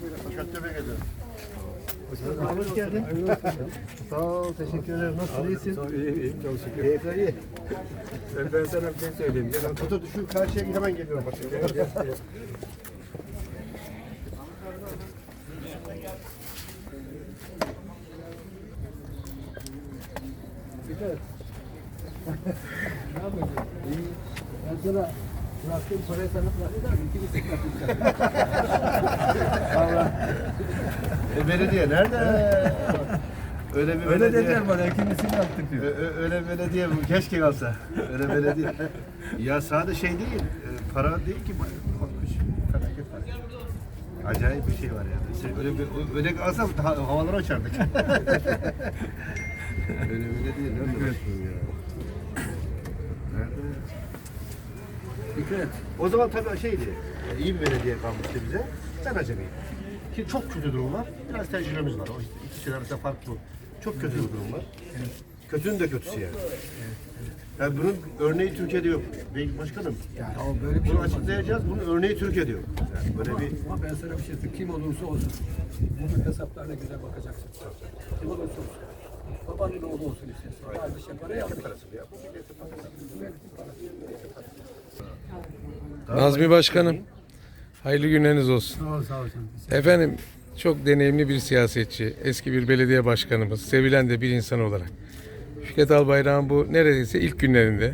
Ederim. Hoş geldin. Sağ ol, teşekkür ederim. Nasılsın, iyisin? Sağ ol, iyi, iyi, çok şükür. Keyifler iyi. Ben, ben sana bir şey söyleyeyim. Gel. Dur, şu karşıya hemen geliyorum. Gel, gel, gel. Ben sana bıraktığım parayı sana bırakacağım. İki buçuk bırakacağım. E, belediye nerede? Öyle bir Öyle belediye. dediler bana, ikincisini yaptık Ö- diyor. ö- Öyle belediye bu. Keşke kalsa. Öyle belediye. ya sadece şey değil. e, Para değil ki. Korkunç. Felaket var. Acayip bir şey var yani. Şey, öyle bir, öyle kalsam ha- havalara uçardık. öyle değil. Nerede başlıyor ya? Nerede? Fikret. O zaman tabii şeydi, e, iyi bir belediye kalmıştı bize. Ben acemiyim. Ki çok kötü durum var. Biraz tecrübemiz var. O işte ikisinin arasında fark bu. Çok kötü bir durum var. Kötünün de kötüsü yani. Yani bunun örneği Türkiye'de yok. Bey başkanım, Ya böyle bir şey bunu olmaz. açıklayacağız. Bunun örneği Türkiye'de yok. Yani böyle bir Ama ben sana bir şey söyleyeyim. Kim olursa olsun. Bunun hesaplarına güzel bakacaksın. Kim olursa olsun. Babanın oğlu olsun istersen. Kardeşe para yapmış. Nazmi Başkanım, hayırlı günleriniz olsun. Sağ ol, sağ ol. Efendim, çok deneyimli bir siyasetçi, eski bir belediye başkanımız, sevilen de bir insan olarak. Fikret Albayrak'ın bu neredeyse ilk günlerinde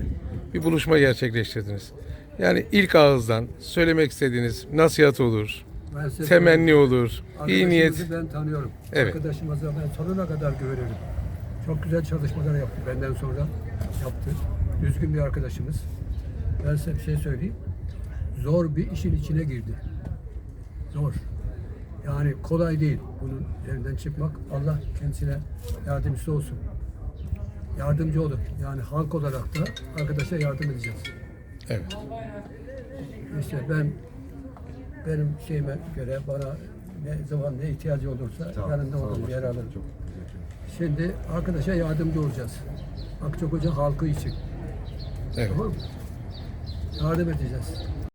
bir buluşma gerçekleştirdiniz. Yani ilk ağızdan söylemek istediğiniz nasihat olur, Ben size temenni olur, iyi niyet. Arkadaşımızı ben tanıyorum. Evet. Arkadaşımıza ben sonuna kadar güvenirim. Çok güzel çalışmalar yaptı benden sonra yaptı. Düzgün bir arkadaşımız. Ben size bir şey söyleyeyim. Zor bir işin içine girdi. Zor. Yani kolay değil bunun elinden çıkmak. Allah kendisine yardımcısı olsun. Yardımcı olur. Yani halk olarak da arkadaşa yardım edeceğiz. Evet. İşte ben benim şeyime göre bana ne zaman ne ihtiyacı olursa yanında olurum, yer alırım. Şimdi arkadaşa yardımcı olacağız. Akçakoca halkı için. Evet. Tamam? Yardım edeceğiz.